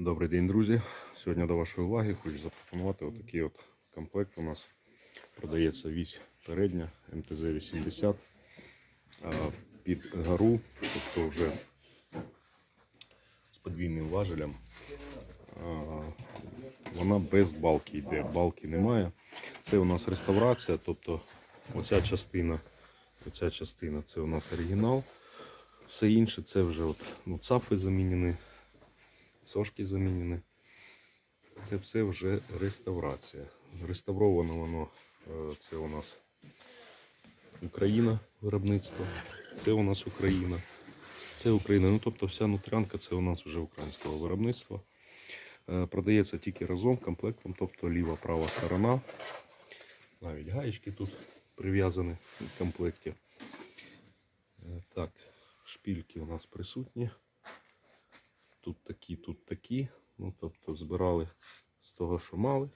Добрий день, друзі. Сьогодні до вашої уваги хочу запропонувати отакий от комплект. У нас продається вісь передня МТЗ-80 під гору, тобто вже з подвійним важелем. Вона без балки йде, балки немає. Це у нас реставрація, тобто оця частина, оця частина це у нас оригінал. Все інше це вже от, ну, цафи замінені, сошки замінені. Це все вже реставрація. Реставровано воно, е, це у нас Україна виробництво, це у нас Україна, це Україна. Ну тобто вся нутрянка це у нас вже українського виробництва. Е, Продається тільки разом комплектом, тобто ліва права сторона. Навіть гаєчки тут прив'язані в комплекті. Е, Так, шпільки у нас присутні. Тут такі, тут такі. Ну, тобто збирали з того, що мали.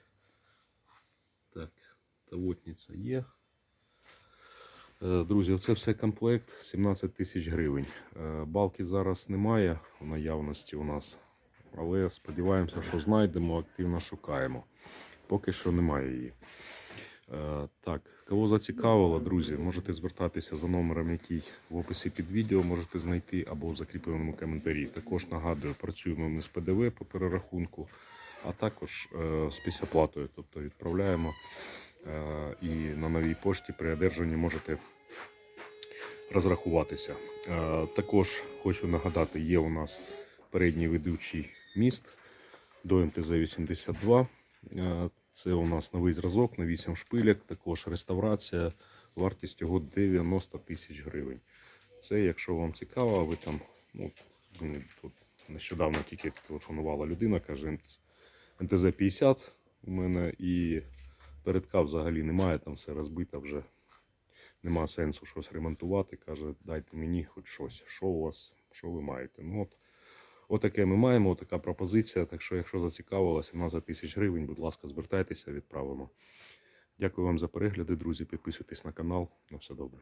Так, тавотниця є. Е, Друзі, це все комплект 17 тисяч гривень. Е, Балки зараз немає в наявності у нас, але сподіваємося, що знайдемо, активно шукаємо. Поки що немає її. Е, Так, кого зацікавило, друзі, можете звертатися за номером, який в описі під відео можете знайти або в закріпленому коментарі. Також нагадую, працюємо ми з ПДВ по перерахунку, а також е, з післяплатою. Тобто відправляємо е, і на новій пошті при одержанні можете розрахуватися. Е, Також хочу нагадати, є у нас передній ведучий міст до МТЗ-82. Це у нас новий зразок на 8 шпилек, також реставрація. Вартість його 90 тисяч гривень. Це, якщо вам цікаво, ви там, ну, тут нещодавно тільки телефонувала людина, каже, МТЗ-50 у мене і передка взагалі немає, там все розбито вже. Нема сенсу щось ремонтувати. Каже, дайте мені хоч щось. Що у вас, що ви маєте? Ну от, отаке ми маємо, отака пропозиція. Так що, якщо зацікавило, 17 тисяч гривень, будь ласка, звертайтеся, відправимо. Дякую вам за перегляди, друзі. Підписуйтесь на канал. На все добре.